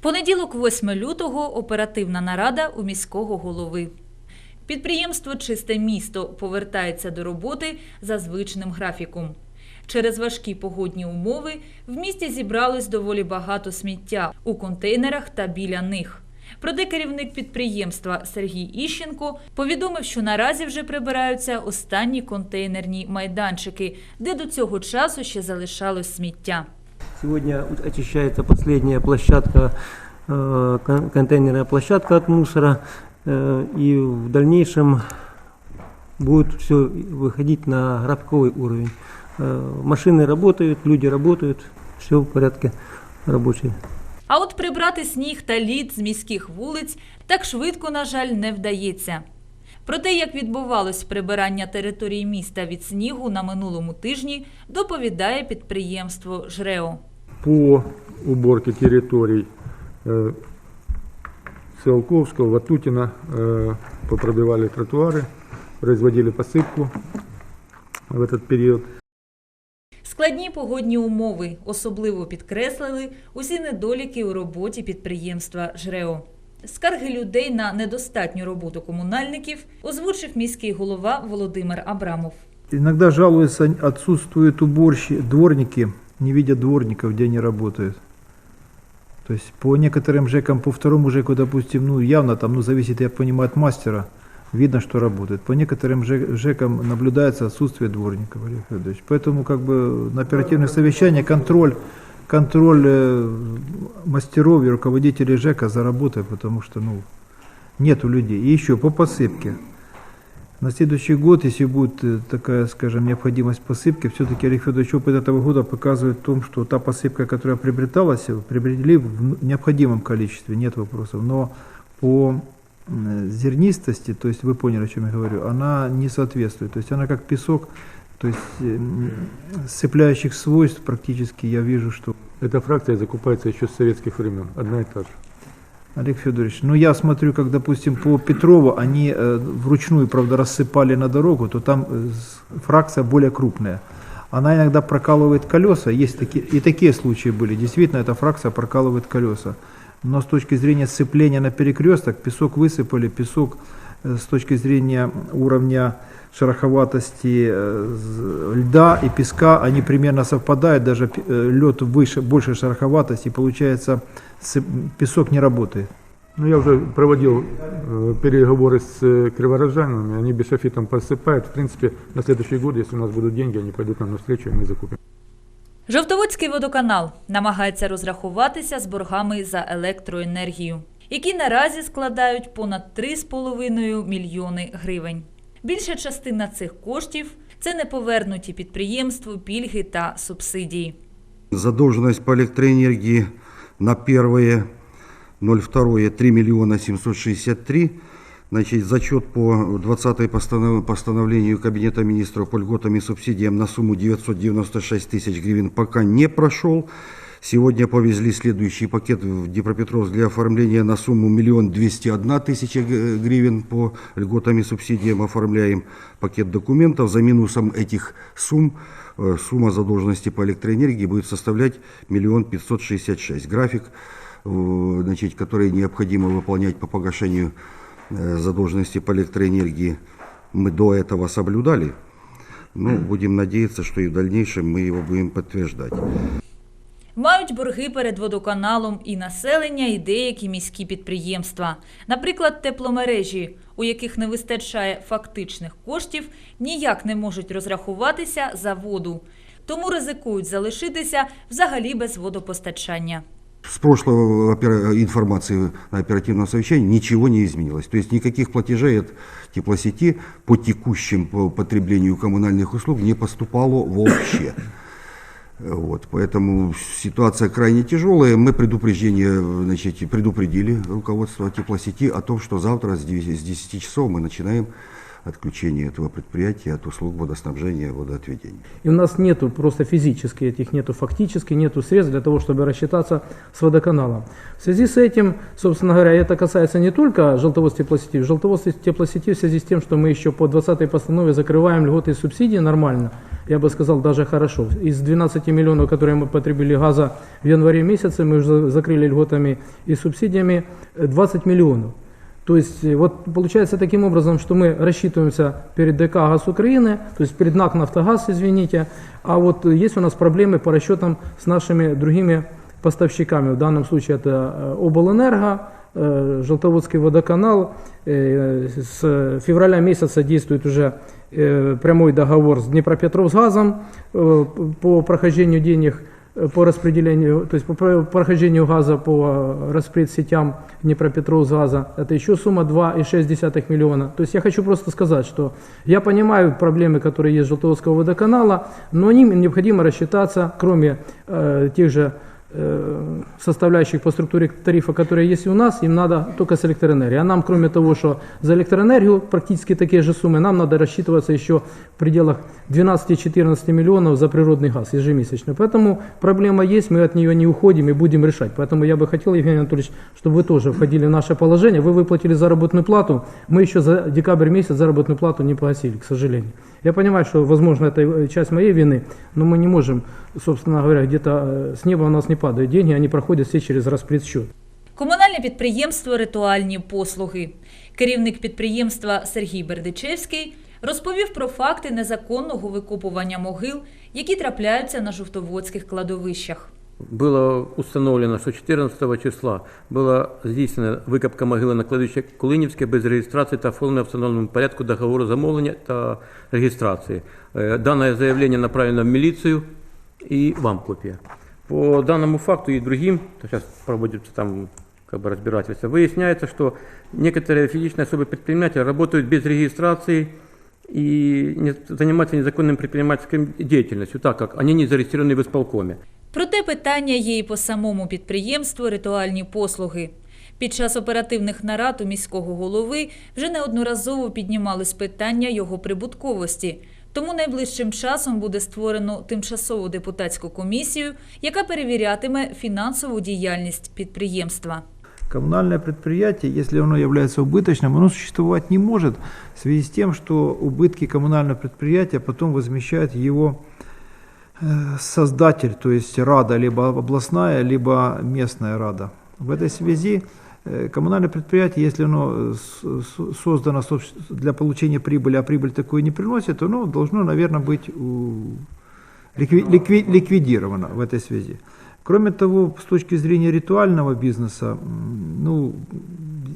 Понеділок, 8 лютого, оперативна нарада у міського голови. Підприємство Чисте місто повертається до роботи за звичним графіком. Через важкі погодні умови в місті зібралось доволі багато сміття у контейнерах та біля них. Проте керівник підприємства Сергій Іщенко повідомив, що наразі вже прибираються останні контейнерні майданчики, де до цього часу ще залишалось сміття. Сегодня очищается последняя площадка, э, кон- контейнерная площадка от мусора. э, И в дальнейшем будет все выходить на графиковый уровень. Э, Машины работают, люди работают, все в порядке рабочий. А от прибрати сніг та лід з міських вулиць так швидко, на жаль, не вдається. Про те, як відбувалось прибирання території міста від снігу на минулому тижні, доповідає підприємство ЖРЕО. по уборке территорий э, Циолковского, Ватутина, э, попробивали тротуары, производили посыпку в этот период. Складні погодні умови особливо підкреслили усі недоліки у роботі підприємства ЖРЕО. Скарги людей на недостатню роботу комунальників озвучив міський голова Володимир Абрамов. Иногда жалуются, отсутствуют уборщи, дворники, Не видят дворников, где они работают. То есть по некоторым ЖЭКам, по второму ЖЭКу, допустим, ну явно там, ну зависит, я понимаю, от мастера, видно, что работает. По некоторым ЖЭКам наблюдается отсутствие дворников, Олег Федорович. Поэтому как бы на оперативных совещаниях контроль, контроль э, мастеров и руководителей ЖЭКа за работой, потому что, ну, нету людей. И еще по посыпке. На следующий год, если будет э, такая, скажем, необходимость посыпки, все-таки Олег Федорович опыт этого года показывает в том, что та посыпка, которая приобреталась, приобрели в необходимом количестве, нет вопросов. Но по зернистости, то есть вы поняли, о чем я говорю, она не соответствует. То есть она как песок, то есть э, сцепляющих свойств практически я вижу, что Эта фракция закупается еще с советских времен, одна и та же. Олег Федорович, ну я смотрю, как, допустим, по Петрову они э, вручную, правда, рассыпали на дорогу, то там э, с- фракция более крупная. Она иногда прокалывает колеса, есть такие, и такие случаи были. Действительно, эта фракция прокалывает колеса. Но с точки зрения сцепления на перекресток, песок высыпали, песок э, с точки зрения уровня шероховатости э, з- льда и песка, они примерно совпадают, даже пе- э, лед выше, больше шероховатости, и получается сы- песок не работает. Ну, я уже проводил э, переговоры с э, криворожанами, они бешофитом посыпают. В принципе, на следующий год, если у нас будут деньги, они пойдут нам навстречу, и мы закупим. Жовтоводський водоканал намагається розрахуватися з боргами за електроенергію, які наразі складають понад 3,5 мільйони гривень. Більша частина цих коштів це неповернуті підприємству пільги та субсидії. Задолженность по электроэнергии на первое 02 3 миллиона 763. Значит, зачет по 20 постанов- постановлению Кабинета министров по льготам и субсидиям на сумму 996 тысяч гривен пока не прошел. Сегодня повезли следующий пакет в Днепропетровск для оформления на сумму 1 201 тысяча г- гривен по льготам и субсидиям. Оформляем пакет документов. За минусом этих сумм э, сумма задолженности по электроэнергии будет составлять 1 566. График, э, значит, который необходимо выполнять по погашению э, задолженности по электроэнергии, мы до этого соблюдали. Ну, будем надеяться, что и в дальнейшем мы его будем подтверждать. Мають борги перед водоканалом і населення, і деякі міські підприємства. Наприклад, тепломережі, у яких не вистачає фактичних коштів, ніяк не можуть розрахуватися за воду. Тому ризикують залишитися взагалі без водопостачання. С опера- информации на оперативном совещании ничего не изменилось. То есть никаких платежей от теплосети по текущим по потреблению коммунальных услуг не поступало вообще. Вот, поэтому ситуация крайне тяжелая. Мы предупреждение, значит, предупредили руководство теплосети о том, что завтра с 9 с 10 часов мы начинаем отключения этого предприятия от услуг водоснабжения и водоотведения. И у нас нету просто физически этих, нету фактически, нету средств для того, чтобы рассчитаться с водоканалом. В связи с этим, собственно говоря, это касается не только желтоводств теплосетей. Желтоводств теплосетей в связи с тем, что мы еще по 20-й постанове закрываем льготы и субсидии нормально, я бы сказал, даже хорошо. Из 12 миллионов, которые мы потребили газа в январе месяце, мы уже закрыли льготами и субсидиями э, 20 миллионов. То есть э, вот получается таким образом, что мы рассчитываемся перед ДК «Газ Украины», то есть перед НАК «Нафтогаз», извините, а вот э, есть у нас проблемы по расчетам с нашими другими поставщиками. В данном случае это э, Облэнерго, э, Желтоводский водоканал. Э, С февраля месяца действует уже э, прямой договор с Днепропетровсгазом э, по прохождению денег э, по распределению, то есть по про- прохождению газа по э, распредсетям Днепропетровсгаза, это еще сумма 2,6 миллиона. То есть я хочу просто сказать, что я понимаю проблемы, которые есть Желтоводского водоканала, но ними необходимо рассчитаться, кроме э, тех же э, составляющих по структуре тарифа, которые есть и у нас, им надо только с электроэнергией. А нам, кроме того, что за электроэнергию практически такие же суммы, нам надо рассчитываться еще в пределах 12-14 миллионов за природный газ ежемесячно. Поэтому проблема есть, мы от нее не уходим и будем решать. Поэтому я бы хотел, Евгений Анатольевич, чтобы вы тоже входили в наше положение. Вы выплатили заработную плату, мы еще за декабрь месяц заработную плату не погасили, к сожалению. Я понимаю, что, возможно, это э, часть моей вины, но мы не можем, собственно говоря, где-то э, с неба у нас не падают деньги, они проходят все через расплатсчет. Комунальне підприємство Ритуальні послуги. Керівник підприємства Сергій Бердичевський розповів про факти незаконного викопування могил, які трапляються на жовтоводських кладовищах. Было установлено, что 14 числа была здійснена викопка могили на кладовище Кулинівське без реєстрації та оформлення в встановленому порядку договору замовлення та реєстрації. Е, Дане заявление направлено в милицию и вам копия. По данному факту и другим, то сейчас проводится там как бы разбирательство, выясняется, что некоторые физические особые предприниматели работают без регистрации и не занимаются незаконной предпринимательской деятельностью, так как они не зарегистрированы в исполкоме. Проте питання є і по самому підприємству ритуальні послуги. Під час оперативних нарад у міського голови вже неодноразово піднімались питання його прибутковості. Тому найближчим часом буде створено тимчасову депутатську комісію, яка перевірятиме фінансову діяльність підприємства. Коммунальное предприятие, если оно является убыточным, оно существовать не может в связи с тем, что убытки коммунального предприятия потом возмещает его э, создатель, то есть рада, либо областная, либо местная рада. В этой связи э, коммунальное предприятие, если оно э, создано для получения прибыли, а прибыль такую не приносит, оно должно, наверное, быть ликви- ликви- ликвидировано в этой связи. Кроме того, с точки зрения ритуального бизнеса, ну,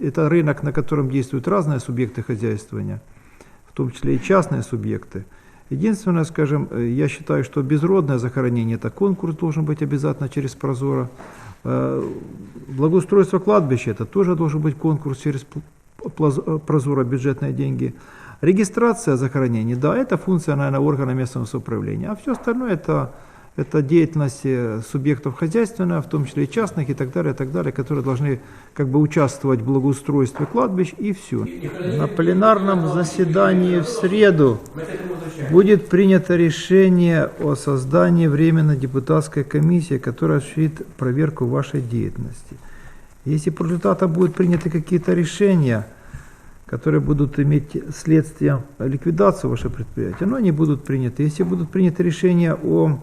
это рынок, на котором действуют разные субъекты хозяйствования, в том числе и частные субъекты. Единственное, скажем, э, я считаю, что безродное захоронение, это конкурс должен быть обязательно через Прозоро. Э, Благоустройство кладбища, это тоже должен быть конкурс через пл- плаз- э, Прозоро, бюджетные деньги. Регистрация захоронений, да, это функция, наверное, органа местного самоуправления. А все остальное это, это деятельность субъектов хозяйственная, в том числе и частных и так далее, и так далее, которые должны как бы участвовать в благоустройстве кладбищ и все. На пленарном заседании в среду будет принято решение о создании временной депутатской комиссии, которая осуществит проверку вашей деятельности. Если по результатам будут приняты какие-то решения, которые будут иметь следствие ликвидацию вашего предприятия, но они будут приняты. Если будут приняты решения о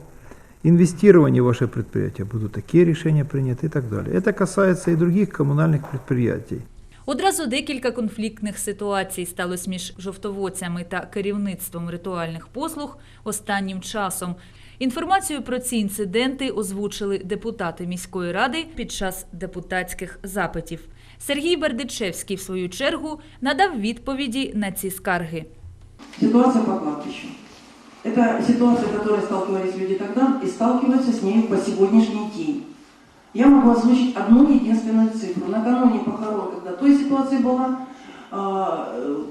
инвестировании в ваше предприятие, будут такие решения приняты и так далее. Это касается и других коммунальных предприятий. Одразу декілька конфліктних ситуацій сталося між жовтоводцями та керівництвом ритуальних послуг останнім часом. Інформацію про ці інциденти озвучили депутати міської ради під час депутатських запитів. Сергій Бердичевський, в свою чергу, надав відповіді на ці скарги. Ситуация по кладбищу. Это ситуация, с которой сталкивались люди тогда и сталкиваются с ней по сегодняшний день. Я могу озвучить одну единственную цифру. Накануне похорон, когда той ситуации была, а, э,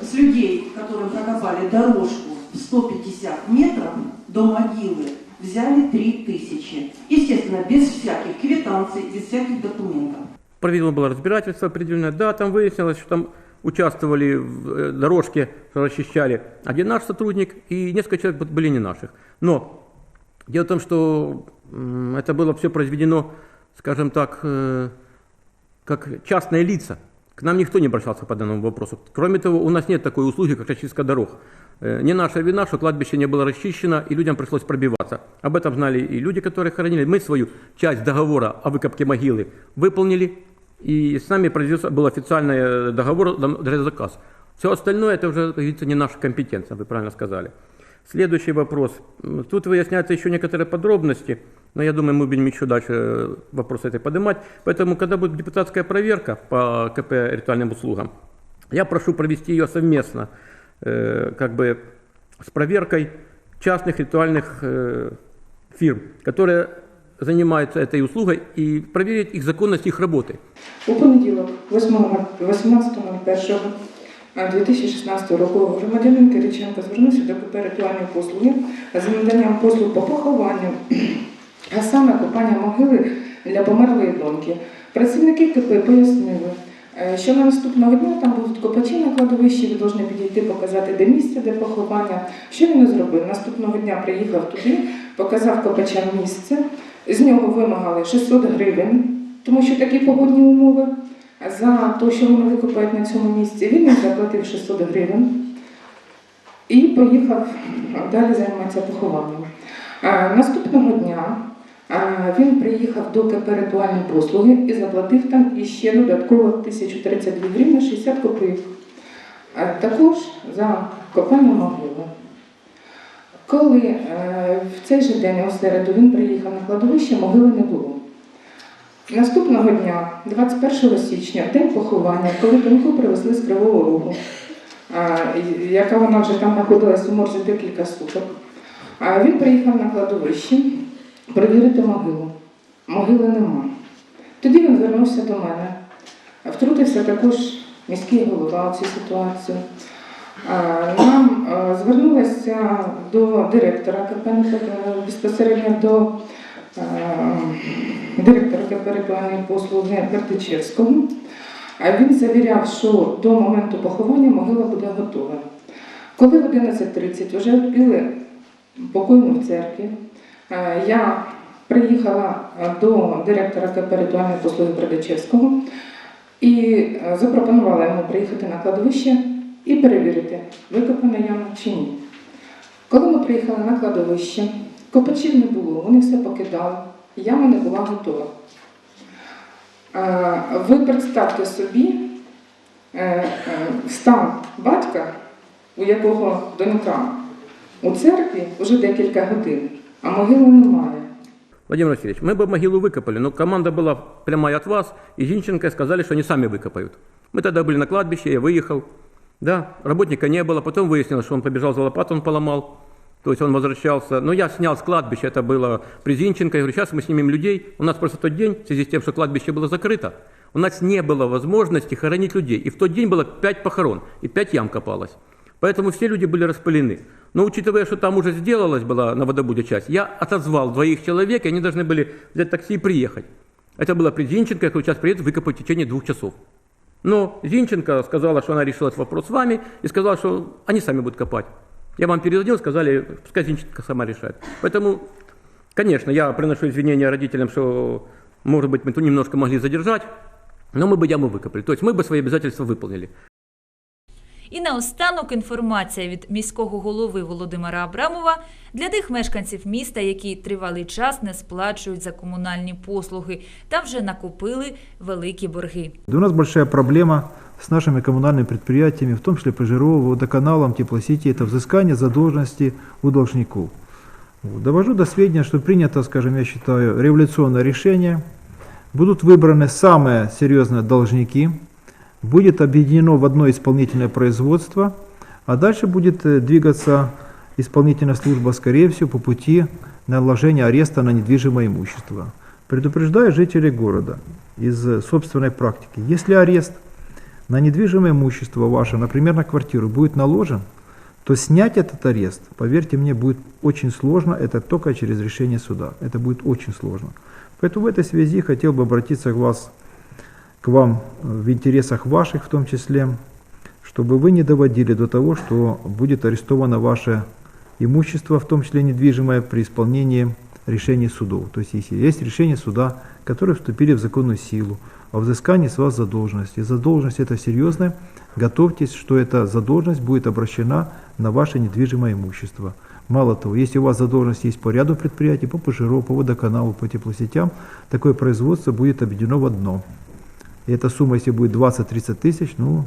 с людей, которым прокопали дорожку в 150 метров до могилы, взяли 3000. Естественно, без всяких квитанций, без всяких документов. Проведено было разбирательство определенное. Да, там выяснилось, что там участвовали в э, дорожке, расчищали. Один наш сотрудник и несколько человек были не наших. Но дело в том, что это было все произведено, скажем так, э, как частные лица. К нам никто не обращался по данному вопросу. Кроме того, у нас нет такой услуги, как расчистка дорог. Э, Не наша вина, что кладбище не было расчищено, и людям пришлось пробиваться. Об этом знали и люди, которые хоронили. Мы свою часть договора о выкопке могилы выполнили, и с нами произвелся, был официальный э, договор, дом- заказ. Все остальное, это уже, как говорится, не наша компетенция, вы правильно сказали. Следующий вопрос. М, Тут выясняются еще некоторые подробности, но я думаю, мы будем еще дальше э, вопрос этой поднимать. Поэтому, когда будет депутатская проверка по КП ритуальным услугам, я прошу провести ее совместно, э, как бы с проверкой частных ритуальных э, фирм, которые занимаются этой услугой, и проверить их законность их работы. У понеділок, 18.01.2016 року, громадянин Кириченко звернувся до КП послуги з наданням послуг по похованню, а саме копання могили для померлої доньки. Працівники КП пояснили, е, що на наступного дня там будуть копачі на кладовищі, ви повинні підійти, показати, де місце, де поховання. Що він і зробив? Наступного дня приїхав туди, показав копачам місце, з нього вимагали 600 гривень, тому що такі погодні умови. За те, що вони викопають на цьому місці, він їм заплатив 600 гривень і поїхав далі займатися похованням. Наступного дня він приїхав до КП ритуальні послуги і заплатив там іще додатково 1032 гривні 60 копійок. Також за копання могили. Коли е, в цей же день у середу він приїхав на кладовище, могили не було. Наступного дня, 21 січня, день поховання, коли доньку привезли з Кривого Рогу, а, яка вона вже там знаходилась у морзі декілька суток, а він приїхав на кладовище перевірити могилу. Могили нема. Тоді він звернувся до мене. Втрутився також міський голова в цю ситуацію. Нам звернулися до директора КП е, безпосередньо до е, директора КП ритуальної послуги Бердичевського. Він завіряв, що до моменту поховання могила буде готова. Коли в 11.30 вже відпіли покойну в церкві, е, я приїхала до директора КП ритуальної послуги Бердичевського і запропонувала йому приїхати на кладовище і перевірити, викопана яма чи ні. Коли ми приїхали на кладовище, копачів не було, вони все покидали, яма не була готова. Е, Ви представте собі е, е, стан батька, у якого донька у церкві вже декілька годин, а могили немає. Владимир Васильевич, мы бы могилу выкопали, но команда была прямая от вас, и Зинченко сказали, что они сами выкопают. Мы тогда были на кладбище, я выехал. Да, работника не было, потом выяснилось, что он побежал за лопату, он поломал. То есть он возвращался. Но я снял с кладбища, это было при Зинченко. Я говорю, сейчас мы снимем людей. У нас просто тот день, в связи с тем, что кладбище было закрыто, у нас не было возможности хоронить людей. И в тот день было пять похорон, и пять ям копалось. Поэтому все люди были распылены. Но учитывая, что там уже сделалась была на водобуде часть, я отозвал двоих человек, и они должны были взять такси и приехать. Это было при Зинченко, я говорю, сейчас приедет, выкопать в течение двух часов. Но Зинченко сказала, что она решила этот вопрос с вами, и сказала, что они сами будут копать. Я вам перезвонил, сказали, пускай Зинченко сама решает. Поэтому, конечно, я приношу извинения родителям, что, может быть, мы тут немножко могли задержать, но мы бы яму выкопали. То есть мы бы свои обязательства выполнили. І наостанок інформація від міського голови Володимира Абрамова для тих мешканців міста, які тривалий час не сплачують за комунальні послуги та вже накопили великі борги. Да У нас большая проблема с нашими коммунальными предприятиями, в том числе Пожировым, водоканалом, теплосети, это взыскание задолженности у должников. Вот. Довожу до сведения, что принято, скажем, я считаю, революционное решение. Будут выбраны самые серьезные должники, будет объединено в одно исполнительное производство, а дальше будет э, двигаться исполнительная служба, скорее всего, по пути наложения ареста на недвижимое имущество. Предупреждаю жителей города из э, собственной практики. Если арест на недвижимое имущество ваше, например, на квартиру, будет наложен, то снять этот арест, поверьте мне, будет очень сложно, это только через решение суда. Это будет очень сложно. Поэтому в этой связи хотел бы обратиться к, вас, к вам э, в интересах ваших в том числе, чтобы вы не доводили до того, что будет арестовано ваше имущество, в том числе недвижимое, при исполнении решений судов. То есть если есть решения суда, которые вступили в законную силу, о взыскании с вас задолженности. Задолженность это серьезная. Готовьтесь, что эта задолженность будет обращена на ваше недвижимое имущество. Мало того, если у вас задолженность есть по ряду предприятий, по пожиру, по водоканалу, по теплосетям, такое производство будет объединено в одно. И эта сумма, если будет 20-30 тысяч, ну,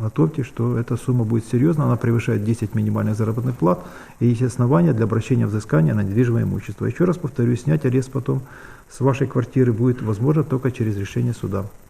готовьте, что эта сумма будет серьезна, она превышает 10 минимальных заработных плат, и есть основания для обращения взыскания на недвижимое имущество. Еще раз повторю, снять арест потом с вашей квартиры будет возможно только через решение суда.